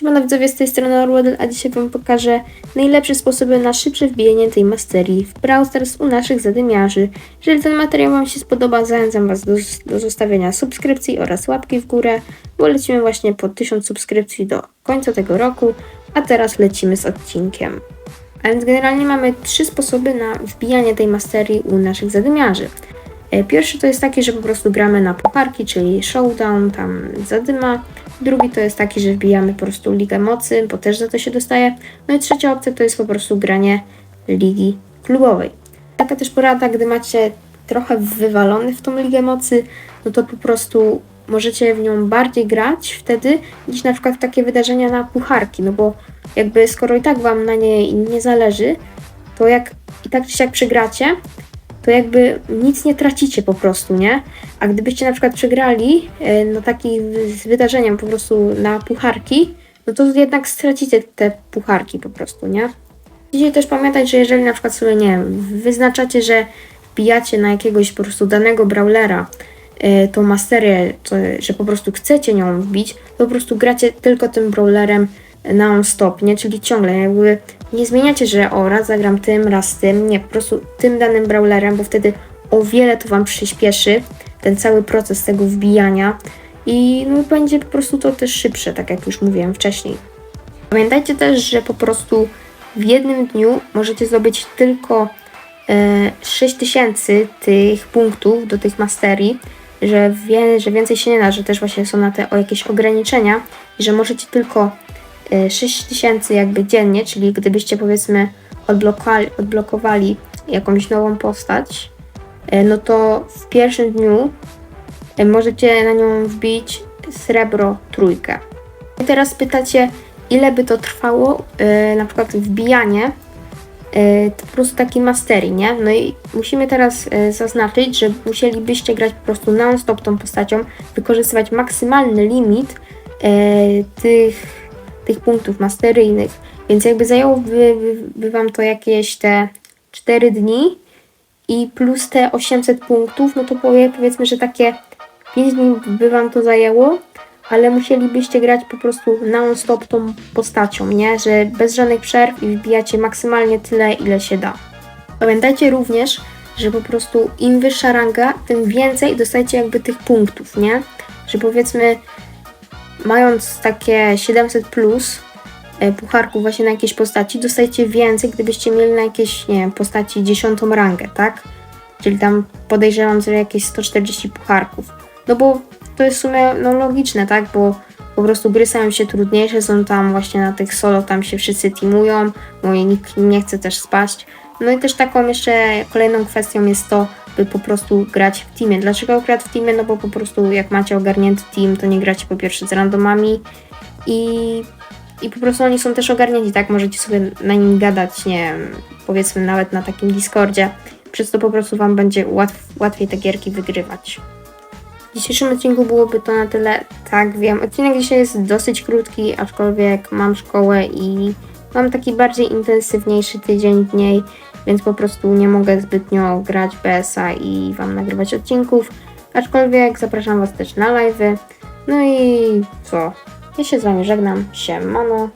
Siemano widzowie, z tej strony Orwell, a dzisiaj Wam pokażę najlepsze sposoby na szybsze wbijanie tej masterii w Brawl Stars u naszych zadymiarzy. Jeżeli ten materiał Wam się spodoba, zachęcam Was do, do zostawienia subskrypcji oraz łapki w górę, bo lecimy właśnie po 1000 subskrypcji do końca tego roku, a teraz lecimy z odcinkiem. A więc generalnie mamy trzy sposoby na wbijanie tej masterii u naszych zadymiarzy. E, Pierwszy to jest taki, że po prostu gramy na pucharki, czyli showdown, tam zadyma. Drugi to jest taki, że wbijamy po prostu Ligę Mocy, bo też za to się dostaje. No i trzecia opcja to jest po prostu granie Ligi Klubowej. Taka też porada, gdy macie trochę wywalony w tą Ligę Mocy, no to po prostu możecie w nią bardziej grać wtedy, niż na przykład takie wydarzenia na pucharki, no bo jakby skoro i tak Wam na niej nie zależy, to jak i tak czy siak przegracie, to jakby nic nie tracicie po prostu, nie? A gdybyście na przykład przegrali e, na takim wy- z wydarzeniem po prostu na pucharki, no to jednak stracicie te pucharki po prostu, nie? Musicie też pamiętać, że jeżeli na przykład sobie, nie wiem, wyznaczacie, że wbijacie na jakiegoś po prostu danego brawlera e, tą masterię, to, że po prostu chcecie nią wbić, to po prostu gracie tylko tym brawlerem non-stop, nie? Czyli ciągle jakby nie zmieniacie, że o, raz zagram tym, raz tym, nie, po prostu tym danym brawlerem, bo wtedy o wiele to Wam przyspieszy ten cały proces tego wbijania i no, będzie po prostu to też szybsze, tak jak już mówiłem wcześniej. Pamiętajcie też, że po prostu w jednym dniu możecie zdobyć tylko e, 6000 tych punktów do tych masterii, że, wie, że więcej się nie da, że też właśnie są na te o jakieś ograniczenia i że możecie tylko 6000 jakby dziennie, czyli gdybyście powiedzmy odblokowali, odblokowali jakąś nową postać, e, no to w pierwszym dniu e, możecie na nią wbić srebro trójkę. I teraz pytacie, ile by to trwało, na przykład wbijanie to po prostu takiej masterii, nie? No i musimy teraz zaznaczyć, że musielibyście grać po prostu non-stop tą postacią, wykorzystywać maksymalny limit tych, tych punktów masteryjnych, więc jakby zajęłoby by, Wam to jakieś te 4 dni i plus te 800 punktów, no to powie, powiedzmy, że takie 5 dni by Wam to zajęło, ale musielibyście grać po prostu non-stop tą postacią, nie? Że bez żadnych przerw i wbijacie maksymalnie tyle, ile się da. Pamiętajcie również, że po prostu im wyższa ranga, tym więcej dostajecie jakby tych punktów, nie? Że powiedzmy, mając takie 700 plus e, pucharków właśnie na jakieś postaci, dostajecie więcej, gdybyście mieli na jakieś, nie wiem, postaci 10 rangę, tak? Czyli tam podejrzewam, że jakieś 140 pucharków. No bo to jest w sumie no, logiczne, tak? Bo po prostu gry stają się trudniejsze, są tam właśnie na tych solo, tam się wszyscy teamują, i nikt nie chce też spaść. No i też taką jeszcze kolejną kwestią jest to, po prostu grać w teamie. Dlaczego akurat w teamie? No bo po prostu jak macie ogarnięty team, to nie gracie po pierwsze z randomami i, i po prostu oni są też ogarnięci, tak? Możecie sobie na nim gadać, nie wiem, powiedzmy nawet na takim Discordzie, przez to po prostu Wam będzie łatw, łatwiej te gierki wygrywać. W dzisiejszym odcinku byłoby to na tyle. Tak, wiem, odcinek dzisiaj jest dosyć krótki, aczkolwiek mam szkołę i mam taki bardziej intensywniejszy tydzień dniej, więc po prostu nie mogę zbytnio grać BS-a i Wam nagrywać odcinków. Aczkolwiek zapraszam Was też na live'y. No i co? Ja się z Wami żegnam. Siemano.